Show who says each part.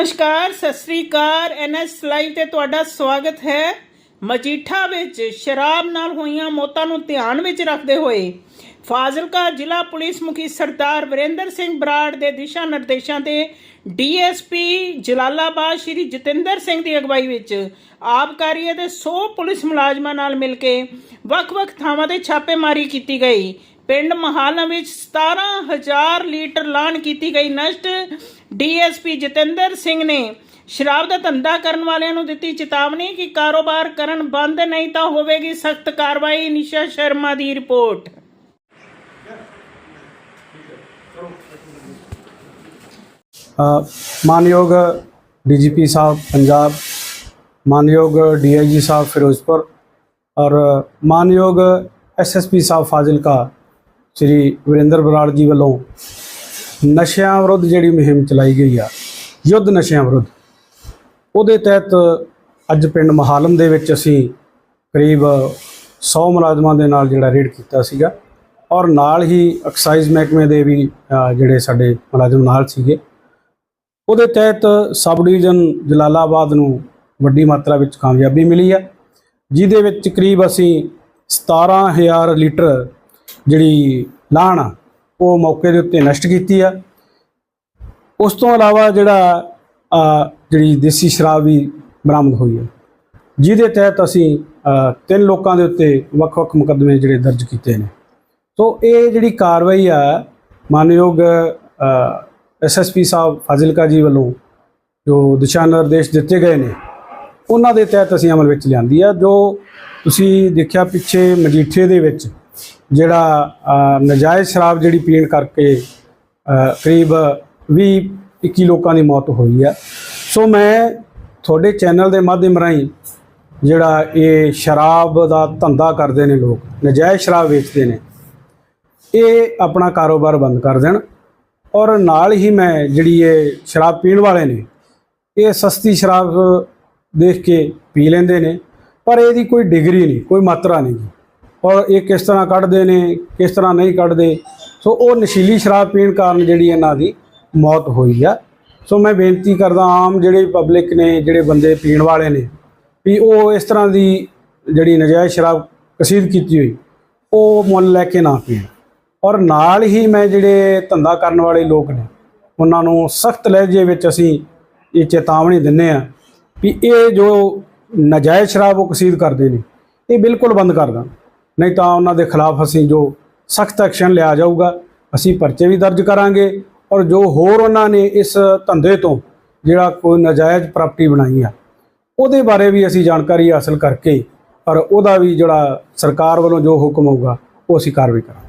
Speaker 1: ਨਮਸਕਾਰ, ਸਤਿ ਸ੍ਰੀ ਅਕਾਲ। NS live ਤੇ ਤੁਹਾਡਾ ਸਵਾਗਤ ਹੈ। ਮਜੀਠਾ ਵਿੱਚ ਸ਼ਰਾਬ ਨਾਲ ਹੋਈਆਂ ਮੌਤਾਂ ਨੂੰ ਧਿਆਨ ਵਿੱਚ ਰੱਖਦੇ ਹੋਏ ਫਾਜ਼ਿਲਕਾ ਜ਼ਿਲ੍ਹਾ ਪੁਲਿਸ ਮੁਖੀ ਸਰਦਾਰ ਵਰਿੰਦਰ ਸਿੰਘ ਬਰਾੜ ਦੇ ਦਿਸ਼ਾ ਨਿਰਦੇਸ਼ਾਂ ਤੇ ਡੀਐਸਪੀ ਜਲਾਲਾਬਾਦ ਸ਼੍ਰੀ ਜਤਿੰਦਰ ਸਿੰਘ ਦੀ ਅਗਵਾਈ ਵਿੱਚ ਆਬਕਾਰੀ ਅਤੇ 100 ਪੁਲਿਸ ਮੁਲਾਜ਼ਮਾਂ ਨਾਲ ਮਿਲ ਕੇ ਵੱਖ-ਵੱਖ ਥਾਵਾਂ ਤੇ ਛਾਪੇਮਾਰੀ ਕੀਤੀ ਗਈ। ਪਿੰਡ ਮਹਾਲਾ ਵਿੱਚ 17000 ਲੀਟਰ ਲਾਣ ਕੀਤੀ ਗਈ ਨਸ਼ਟ। ਡੀਐਸਪੀ ਜਤਿੰਦਰ ਸਿੰਘ ਨੇ ਸ਼ਰਾਬ ਦਾ ਧੰਦਾ ਕਰਨ ਵਾਲਿਆਂ ਨੂੰ ਦਿੱਤੀ ਚੇਤਾਵਨੀ ਕਿ ਕਾਰੋਬਾਰ ਕਰਨ ਬੰਦ ਨਹੀਂ ਤਾਂ ਹੋਵੇਗੀ ਸਖਤ ਕਾਰਵਾਈ। ਨਿਸ਼ਾ ਸ਼ਰਮਾ ਦੀ ਰਿਪੋਰਟ।
Speaker 2: ਅ, ਮਾਨਯੋਗ ਡੀਜੀਪੀ ਸਾਹਿਬ ਪੰਜਾਬ ਮਾਨਯੋਗ ਡੀਆਈਜੀ ਸਾਹਿਬ ਫਿਰੋਜ਼ਪੁਰ ਔਰ ਮਾਨਯੋਗ ਐਸਐਸਪੀ ਸਾਹਿਬ ਫਾਜ਼ਿਲਕਾ ਸ੍ਰੀ ਵਰਿੰਦਰ ਬਰਾੜ ਜੀ ਵੱਲੋਂ ਨਸ਼ਿਆਂ ਵਿਰੁੱਧ ਜਿਹੜੀ ਮੁਹਿੰਮ ਚਲਾਈ ਗਈ ਆ, ਯੁੱਧ ਨਸ਼ਿਆਂ ਵਿਰੁੱਧ, ਉਹਦੇ ਤਹਿਤ ਅੱਜ ਪਿੰਡ ਮਹਾਲਮ ਦੇ ਵਿੱਚ ਅਸੀਂ ਕਰੀਬ 100 ਮੁਲਾਜ਼ਮਾਂ ਦੇ ਨਾਲ ਜਿਹੜਾ ਰੇਡ ਕੀਤਾ ਸੀਗਾ ਔਰ ਨਾਲ ਹੀ ਐਕਸਾਈਜ਼ ਮਹਿਕਮੇ ਦੇ ਵੀ ਜਿਹੜੇ ਸਾਡੇ ਮੁਲਾਜ਼ਮ ਨਾਲ ਸੀਗੇ। ਉਹਦੇ ਤਹਿਤ ਸਬ ਡਿਵੀਜ਼ਨ ਜਲਾਲਾਬਾਦ ਨੂੰ ਵੱਡੀ ਮਾਤਰਾ ਵਿੱਚ ਕਾਮਯਾਬੀ ਮਿਲੀ ਹੈ ਜਿਹਦੇ ਵਿੱਚ ਕਰੀਬ ਅਸੀਂ 17000 ਲੀਟਰ ਜਿਹੜੀ ਲਾਣ ਆ, ਉਹ ਮੌਕੇ ਦੇ ਉੱਤੇ ਨਸ਼ਟ ਕੀਤੀ ਆ। ਉਸ ਤੋਂ ਇਲਾਵਾ ਜਿਹੜਾ ਜਿਹੜੀ ਦੇਸੀ ਸ਼ਰਾਬ ਵੀ ਬਰਾਮਦ ਹੋਈ ਹੈ ਜਿਹਦੇ ਤਹਿਤ ਅਸੀਂ ਤਿੰਨ ਲੋਕਾਂ ਦੇ ਉੱਤੇ ਵੱਖ-ਵੱਖ ਮੁਕੱਦਮੇ ਜਿਹੜੇ ਦਰਜ ਕੀਤੇ ਨੇ। ਸੋ ਇਹ ਜਿਹੜੀ ਕਾਰਵਾਈ ਆ ਮਾਨਯੋਗ ਐਸਐਸਪੀ ਸਾਹਿਬ ਫਾਜ਼ਿਲਕਾ ਜੀ ਵੱਲੋਂ ਜੋ ਦਿਸ਼ਾ ਨਿਰਦੇਸ਼ ਦਿੱਤੇ ਗਏ ਨੇ ਉਹਨਾਂ ਦੇ ਤਹਿਤ ਅਸੀਂ ਅਮਲ ਵਿੱਚ ਲਿਆਂਦੀ ਆ ਜੋ ਤੁਸੀਂ ਦੇਖਿਆ ਪਿੱਛੇ ਮਜੀਠੇ ਦੇ ਵਿੱਚ ਜਿਹੜਾ ਅ, ਨਜਾਇਜ਼ ਸ਼ਰਾਬ ਜਿਹੜੀ ਪੀਣ ਕਰਕੇ ਕਰੀਬ 20 21 ਲੋਕਾਂ ਦੀ ਮੌਤ ਹੋਈ ਆ ਸੋ ਮੈਂ ਤੁਹਾਡੇ ਚੈਨਲ ਦੇ ਮਾਧਿਅਮ ਰਾਹੀਂ ਜਿਹੜਾ ਇਹ ਸ਼ਰਾਬ ਦਾ ਧੰਦਾ ਕਰਦੇ ਨੇ ਲੋਕ ਨਜਾਇਜ਼ ਸ਼ਰਾਬ ਵੇਚਦੇ ਨੇ ਇਹ ਆਪਣਾ ਕਾਰੋਬਾਰ ਬੰਦ ਕਰ ਦੇਣ ਔਰ ਨਾਲ ਹੀ ਮੈਂ ਜਿਹੜੀ ਇਹ ਸ਼ਰਾਬ ਪੀਣ ਵਾਲੇ ਨੇ ਇਹ ਸਸਤੀ ਸ਼ਰਾਬ ਦੇਖ ਕੇ ਪੀ ਲੈਂਦੇ ਨੇ ਪਰ ਇਹਦੀ ਕੋਈ ਡਿਗਰੀ ਨਹੀਂ ਕੋਈ ਮਾਤਰਾ ਨਹੀਂ ਗੀ। ਔਰ ਇਹ ਕਿਸ ਤਰ੍ਹਾਂ ਕੱਢਦੇ ਨੇ, ਕਿਸ ਤਰ੍ਹਾਂ ਨਹੀਂ ਕੱਢਦੇ। ਸੋ ਉਹ ਨਸ਼ੀਲੀ ਸ਼ਰਾਬ ਪੀਣ ਕਾਰਨ ਜਿਹੜੀ ਇਹਨਾਂ ਦੀ ਮੌਤ ਹੋਈ ਆ। ਸੋ ਮੈਂ ਬੇਨਤੀ ਕਰਦਾ ਆਮ ਜਿਹੜੇ ਪਬਲਿਕ ਨੇ, ਜਿਹੜੇ ਬੰਦੇ ਪੀਣ ਵਾਲੇ ਨੇ, ਵੀ ਉਹ ਇਸ ਤਰ੍ਹਾਂ ਦੀ ਜਿਹੜੀ ਨਜਾਇਜ਼ ਸ਼ਰਾਬ ਕਸੀਦ ਕੀਤੀ ਹੋਈ, ਉਹ ਮੁੱਲ ਲੈ ਕੇ ਨਾ ਪੀਣ। ਔਰ ਨਾਲ ਹੀ ਮੈਂ ਜਿਹੜੇ ਧੰਦਾ ਕਰਨ ਵਾਲੇ ਲੋਕ ਨੇ, ਉਹਨਾਂ ਨੂੰ ਸਖਤ ਲਹਿਜੇ ਵਿੱਚ ਅਸੀਂ ਇਹ ਚੇਤਾਵਨੀ ਦਿੰਨੇ ਆ ਵੀ ਇਹ ਜੋ ਨਜਾਇਜ਼ ਸ਼ਰਾਬ ਉਹ ਕਸੀਦ ਕਰਦੇ ਨੇ, ਇਹ ਬਿਲਕੁਲ ਬੰਦ ਕਰ ਦੇਣ। ਨਹੀਂ ਤਾਂ ਉਹਨਾਂ ਦੇ ਖਿਲਾਫ ਅਸੀਂ ਜੋ ਸਖਤ ਐਕਸ਼ਨ ਲਿਆ ਜਾਊਗਾ, ਅਸੀਂ ਪਰਚੇ ਵੀ ਦਰਜ ਕਰਾਂਗੇ ਔਰ ਜੋ ਹੋਰ ਉਹਨਾਂ ਨੇ ਇਸ ਧੰਦੇ ਤੋਂ ਜਿਹੜਾ ਕੋਈ ਨਜਾਇਜ਼ ਪ੍ਰਾਪਰਟੀ ਬਣਾਈ ਆ, ਉਹਦੇ ਬਾਰੇ ਵੀ ਅਸੀਂ ਜਾਣਕਾਰੀ ਹਾਸਲ ਕਰਕੇ ਔਰ ਉਹਦਾ ਵੀ ਜਿਹੜਾ ਸਰਕਾਰ ਵੱਲੋਂ ਜੋ ਹੁਕਮ ਹੋਊਗਾ, ਉਹ ਅਸੀਂ ਕਾਰਵਾਈ ਕਰਾਂਗੇ।